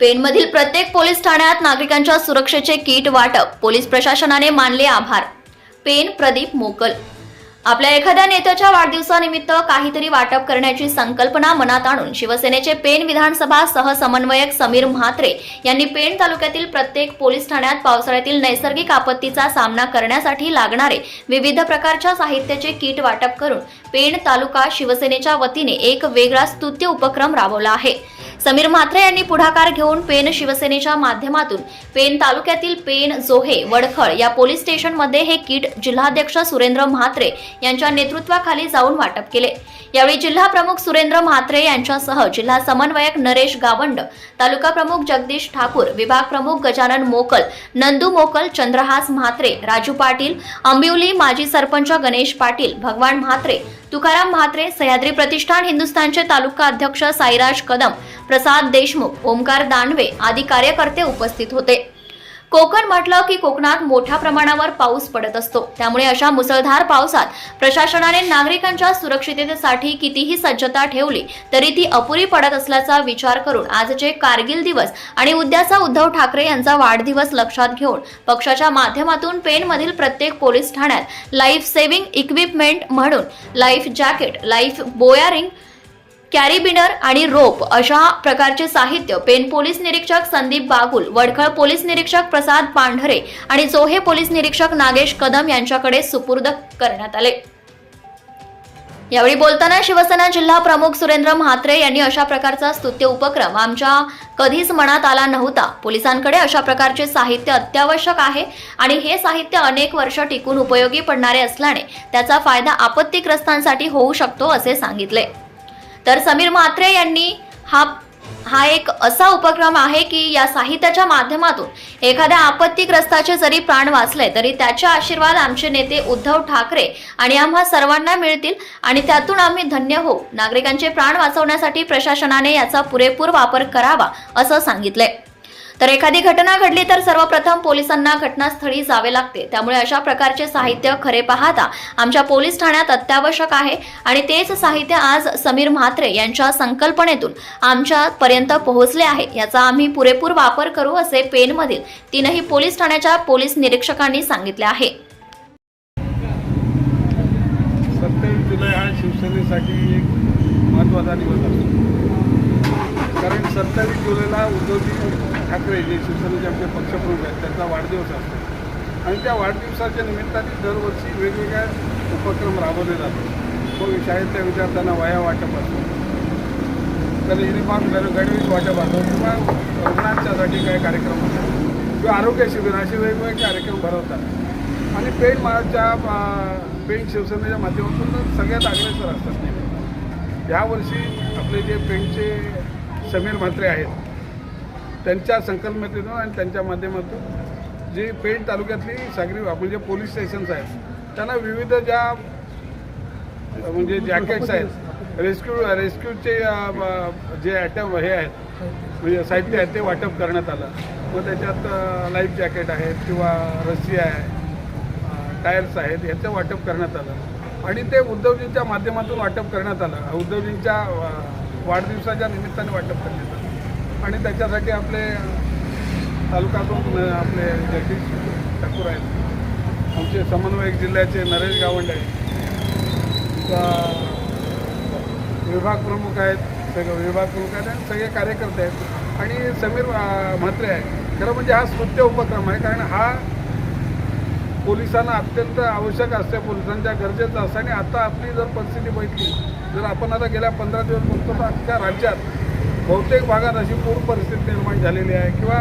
पेणमधील प्रत्येक पोलीस ठाण्यात नागरिकांच्या सुरक्षेचे किट वाटप पोलीस प्रशासनाने मानले आभार. पेन प्रदीप मोकल. आपल्या एखाद्या नेत्याच्या वाढदिवसानिमित्त काहीतरी वाटप करण्याची संकल्पना मनात आणून शिवसेनेचे पेन विधानसभा सहसमन्वयक समीर म्हात्रे यांनी पेण तालुक्यातील प्रत्येक पोलीस ठाण्यात पावसाळ्यातील नैसर्गिक आपत्तीचा सामना करण्यासाठी लागणारे विविध प्रकारच्या साहित्याचे किट वाटप करून पेण तालुका शिवसेनेच्या वतीने एक वेगळा स्तुत्य उपक्रम राबवला आहे. समीर म्हात्रे यांनी पुढाकार घेऊन पेन शिवसेनेच्या माध्यमातून पेन तालुक्यातील पेन जोहे वडखळ या पोलीस स्टेशनमध्ये हे किट जिल्हाध्यक्ष सुरेंद्र म्हात्रे यांच्या नेतृत्वाखाली जाऊन वाटप केले. यावेळी जिल्हा प्रमुख सुरेंद्र म्हात्रे यांच्यासह जिल्हा समन्वयक नरेश गावंड तालुका प्रमुख जगदीश ठाकूर विभाग प्रमुख गजानन मोकल नंदू मोकल चंद्रहास म्हात्रे राजू पाटील अंबिवली माजी सरपंच गणेश पाटील भगवान म्हात्रे तुकाराम म्हात्रे सह्याद्री प्रतिष्ठान हिंदुस्थानचे तालुका अध्यक्ष साईराज कदम प्रसाद देशमुख ओमकार दानवे आदी कार्यकर्ते उपस्थित होते. कोकण म्हटलं की कोकणात मोठ्या प्रमाणावर पाऊस पडत असतो. त्यामुळे अशा मुसळधार पावसात प्रशासनाने नागरिकांच्या सुरक्षिततेसाठी कितीही सज्जता ठेवली तरी ती अपुरी पडत असल्याचा विचार करून आजचे कारगिल दिवस आणि उद्याचा उद्धव ठाकरे यांचा वाढदिवस लक्षात घेऊन पक्षाच्या माध्यमातून पेणमधील प्रत्येक पोलीस ठाण्यात लाईफ सेव्हिंग इक्विपमेंट म्हणून life jacket life buoy ring carabiner आणि रोप अशा प्रकारचे साहित्य पेन पोलीस निरीक्षक संदीप बागुल वडखळ पोलीस निरीक्षक प्रसाद पांढरे आणि जोहे पोलीस निरीक्षक नागेश कदम यांच्याकडे सुपूर्द करण्यात आले. यावेळी बोलताना शिवसेना जिल्हा प्रमुख सुरेंद्र म्हात्रे यांनी अशा प्रकारचा स्तुत्य उपक्रम आमच्या कधीच मनात आला नव्हता. पोलिसांकडे अशा प्रकारचे साहित्य अत्यावश्यक आहे आणि हे साहित्य अनेक वर्ष टिकून उपयोगी पडणारे असल्याने त्याचा फायदा आपत्तीग्रस्तांसाठी होऊ शकतो असे सांगितले. तर समीर म्हात्रे यांनी हा हा एक असा उपक्रम आहे की या साहित्याच्या माध्यमातून एखाद्या आपत्तीग्रस्ताचे जरी प्राण वाचले तरी त्याचे आशीर्वाद आमचे नेते उद्धव ठाकरे आणि आम्हा सर्वांना मिळतील आणि त्यातून आम्ही धन्य होऊ. नागरिकांचे प्राण वाचवण्यासाठी प्रशासनाने याचा पुरेपूर वापर करावा असं सांगितलंय. तर एखादी घटना घडली तर सर्वप्रथम पोलिसांना घटनास्थळी जावे लागते. त्यामुळे अशा प्रकारचे साहित्य खरे पाहता आमच्या पोलीस ठाण्यात अत्यावश्यक आहे. आणि तेच साहित्य आज समीर म्हात्रे यांच्या संकल्पनेतून आमच्यापर्यंत पोहोचले आहे. याचा आम्ही पुरेपूर वापर करू असे पेनमधील तीनही पोलीस ठाण्याच्या पोलीस निरीक्षकांनी सांगितले आहे. सत्तावीस जुलै हा शिवसेनेसाठी एक महत्त्वाचा दिवस असतो. कारण सत्तावीस जुलैला उद्धवजी ठाकरे जे शिवसेनेचे आमचे पक्षप्रमुख आहेत त्यांचा वाढदिवस असतो. आणि त्या वाढदिवसाच्या निमित्ताने दरवर्षी वेगवेगळ्या उपक्रम राबवले जातात. तो शाळेतल्या विद्यार्थ्यांना वया वाटप असतो तर युनिफॉर्म गण गणवेश वाटप असतो किंवा रुग्णांच्यासाठी काही कार्यक्रम असतात. किंवा आरोग्य शिबिर असे वेगवेगळे कार्यक्रम भरवतात. आणि पेण माच्या पेण शिवसेनेच्या माध्यमातून सगळ्यात अग्रेसर असतात नेहमी यावर्षी आपले जे पेंटचे समीर म्हात्रे आहेत त्यांच्या संकल्पनेतून आणि त्यांच्या माध्यमातून जी पेण तालुक्यातली सागरी म्हणजे पोलीस स्टेशन्स आहेत त्यांना विविध ज्या म्हणजे जॅकेट्स आहेत रेस्क्यू रेस्क्यूचे जे ॲटम हे आहेत म्हणजे साहित्य आहे ते वाटप करण्यात आलं. मग त्याच्यात लाईफ जॅकेट आहेत किंवा रस्सी आहे टायर्स आहेत याचं वाटप करण्यात आलं. आणि ते उद्धवजींच्या माध्यमातून वाटप करण्यात आलं. उद्धवजींच्या वाढदिवसाच्या निमित्ताने वाटप करण्यात आलं. आणि त्याच्यासाठी आपले तालुक्यातून आपले जगदीश ठाकूर आहेत. आमचे समन्वयक जिल्ह्याचे नरेश गावंड आहेत. विभाग प्रमुख आहेत सगळे विभाग प्रमुख आहेत आणि सगळे कार्यकर्ते आहेत. आणि समीर म्हात्रे आहे खरं म्हणजे हा स्तुत्य उपक्रम आहे कारण हा पोलिसांना अत्यंत आवश्यक असते पोलिसांच्या गरजेचं असतं. आणि आता आपली जर परिस्थिती बघितली जर आपण आता गेल्या पंधरा दिवस बघतो तर अख्ख्या राज्यात बहुतेक भागात अशी पूर परिस्थिती निर्माण झालेली आहे किंवा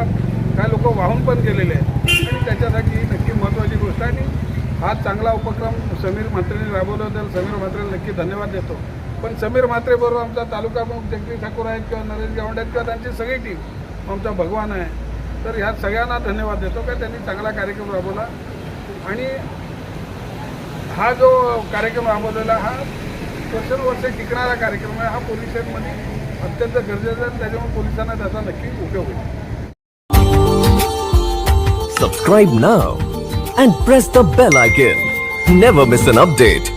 काही लोक वाहून पण गेलेले आहेत. आणि त्याच्यासाठी ही नक्की महत्त्वाची गोष्ट आहे. आणि हा चांगला उपक्रम समीर म्हात्रेने राबवल्याबद्दल समीर म्हात्रेला नक्की धन्यवाद देतो. पण समीर म्हात्रेबरोबर आमचा तालुका प्रमुख जगदीश ठाकूर आहेत किंवा नरेश गावंडे आहेत किंवा त्यांची सगळी टीम आमचा भगवान आहे. तर ह्या सगळ्यांना धन्यवाद देतो का? त्यांनी चांगला कार्यक्रम राबवला. आणि हा जो कार्यक्रम राबवलेला हा वर्षानुवर्ष टिकणारा कार्यक्रम आहे. हा पोलीस स्टेशनमध्ये अत्यंत गरजेचा आहे त्याच्यामुळे पोलिसांना त्याचा नक्की उपयोग होईल Subscribe now and press the bell icon. Never miss an update.